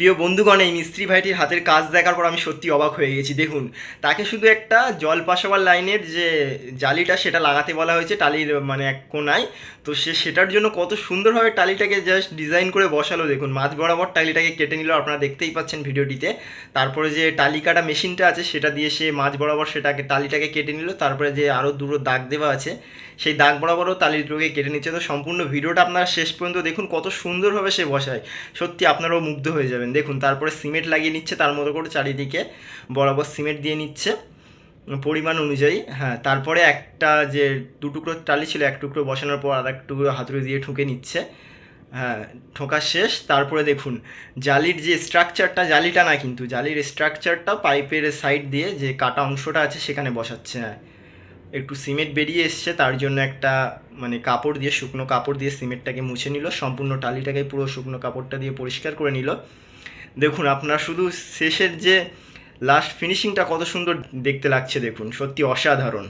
প্রিয় বন্ধুগণ, এই মিস্ত্রি ভাইটির হাতের কাজ দেখার পর আমি সত্যি অবাক হয়ে গেছি। দেখুন, তাকে শুধু একটা জল পাশাবার লাইনের যে জালিটা সেটা লাগাতে বলা হয়েছে টালির মানে এক কোনায়। তো সে সেটার জন্য কত সুন্দরভাবে টালিটাকে জাস্ট ডিজাইন করে বসালো। দেখুন, মাঝ বরাবর টালিটাকে কেটে নিল, আপনারা দেখতেই পাচ্ছেন ভিডিওটিতে। তারপরে যে টালি কাটা মেশিনটা আছে, সেটা দিয়ে সে মাঝ বরাবর সেটাকে, টালিটাকে কেটে নিল। তারপরে যে আরও দুটো দাগ দেওয়া আছে সেই দাগ বরাবরও টালিগুলোকে কেটে নিচ্ছে। তো সম্পূর্ণ ভিডিওটা আপনারা শেষ পর্যন্ত দেখুন, কত সুন্দরভাবে সে বসায়। সত্যি আপনারাও মুগ্ধ হয়ে যাবেন। দেখুন, তারপরে সিমেন্ট লাগিয়ে নিচ্ছে, তার মতো করে চারিদিকে বরাবর সিমেন্ট দিয়ে নিচ্ছে পরিমাণ অনুযায়ী। হ্যাঁ তারপরে একটা যে দু টুকরো টালি ছিল, এক টুকরো বসানোর পর আর এক টুকরো হাতুড়ি দিয়ে ঠুকে নিচ্ছে। হ্যাঁ ঠোকা শেষ। তারপরে দেখুন, জালির যে স্ট্রাকচারটা জালিটা না কিন্তু, জালির স্ট্রাকচারটা পাইপের সাইড দিয়ে যে কাটা অংশটা আছে, সেখানে বসাচ্ছে। হ্যাঁ একটু সিমেন্ট বেরিয়ে এসছে, তার জন্য একটা মানে কাপড় দিয়ে, শুকনো কাপড় দিয়ে সিমেন্টটাকে মুছে নিল, সম্পূর্ণ টালিটাকে পুরো শুকনো কাপড়টা দিয়ে পরিষ্কার করে নিল। দেখুন, আপনার শুধু শেষের যে লাস্ট ফিনিশিংটা কত সুন্দর দেখতে লাগছে, দেখুন, সত্যি অসাধারণ।